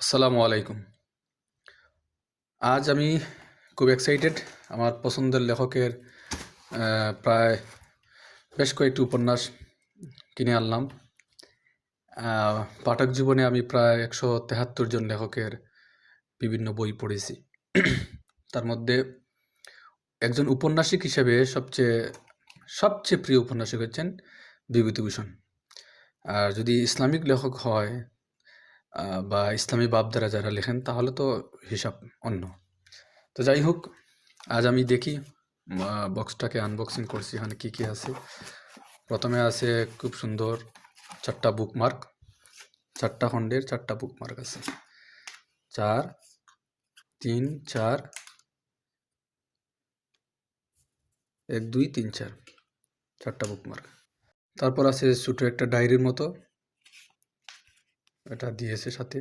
আসসালামু আলাইকুম। আজ আমি খুব এক্সাইটেড আমার পছন্দের লেখকের প্রায় বেশ কয়েকটি উপন্যাস কিনে আনলাম। পাঠক জীবনে আমি প্রায় একশো তেহাত্তর জন লেখকের বিভিন্ন বই পড়েছি। তার মধ্যে একজন উপন্যাসিক হিসেবে সবচেয়ে সবচেয়ে প্রিয় উপন্যাসিক হচ্ছেন বিভূতিভূষণ। আর যদি ইসলামিক লেখক হয় বা ইসলামী বাপদারা যারা লেখেন, তাহলে তো হিসাব অন্য। তো যাই হোক, আজ আমি দেখি বক্সটাকে আনবক্সিং করছি, এখানে কী কী আছে। প্রথমে আছে খুব সুন্দর চারটা বুকমার্ক চারটা খণ্ডের চারটা বুকমার্ক আছে। চার, তিন, চার, এক, দুই, তিন, চার, চারটা বুকমার্ক তারপর আছে ছোটো একটা ডায়েরির মতো। এটা দিয়েছে সাথে।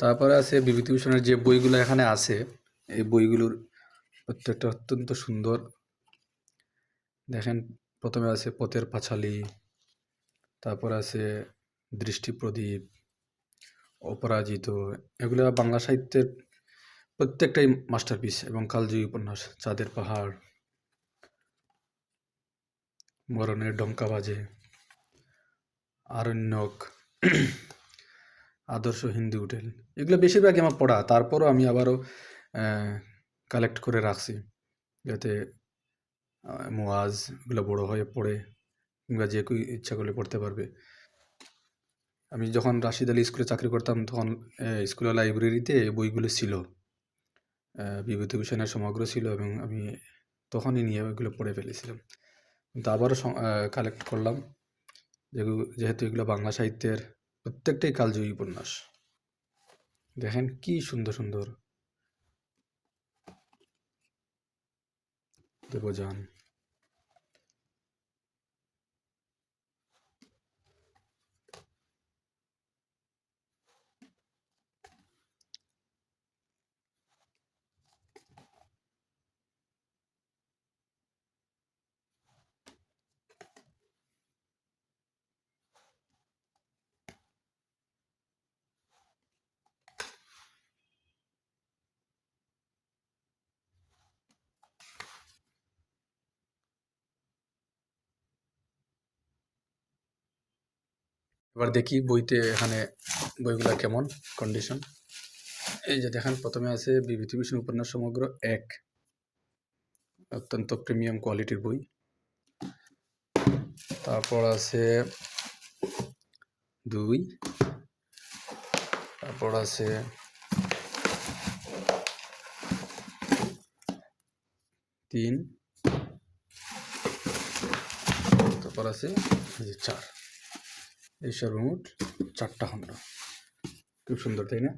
তারপরে আছে বিভূতিভূষণের যে বইগুলো এখানে আছে, এই বইগুলোর প্রত্যেকটা অত্যন্ত সুন্দর। দেখেন, প্রথমে আছে পথের পাঁচালী, তারপর আছে দৃষ্টি প্রদীপ, অপরাজিত, এগুলো বাংলা সাহিত্যের প্রত্যেকটাই মাস্টারপিস এবং কালজয়ী উপন্যাস, চাঁদের পাহাড়, মরণের ডঙ্কা বাজে। আরণ্যক আদর্শ হিন্দু হোটেল। এগুলো বেশিরভাগই আমার পড়া। তারপরও আমি আবারও কালেক্ট করে রাখছি। যাতে আহ, মুয়াজ এগুলো বড় হয়ে পড়ে। কিংবা যে কেউ ইচ্ছা করলে পড়তে পারবে। আমি যখন রাশিদ আলী স্কুলে চাকরি করতাম তখন স্কুলের লাইব্রেরিতে বইগুলো ছিল। বিভূতিভূষণের সমগ্র ছিল এবং আমি তখনই নিয়ে ওইগুলো পড়ে ফেলেছিলাম। কিন্তু আবারও কালেক্ট করলাম। যেহেতু এগুলো বাংলা সাহিত্যের প্রত্যেকটাই কালজয়ী উপন্যাস। দেখেন কি সুন্দর সুন্দর। দেবযান। এবার দেখি বইতে এখানে বইগুলো কেমন কন্ডিশন এই যে দেখেন, প্রথমে আছে বিভূতিভূষণ উপন্যাস সমগ্র এক। অত্যন্ত প্রিমিয়াম কোয়ালিটির বই। তারপর আছে দুই। তারপর আছে তিন। তারপর আছে চার। এই সর্বমোট চারটা খণ্ড খুব সুন্দর তাই না?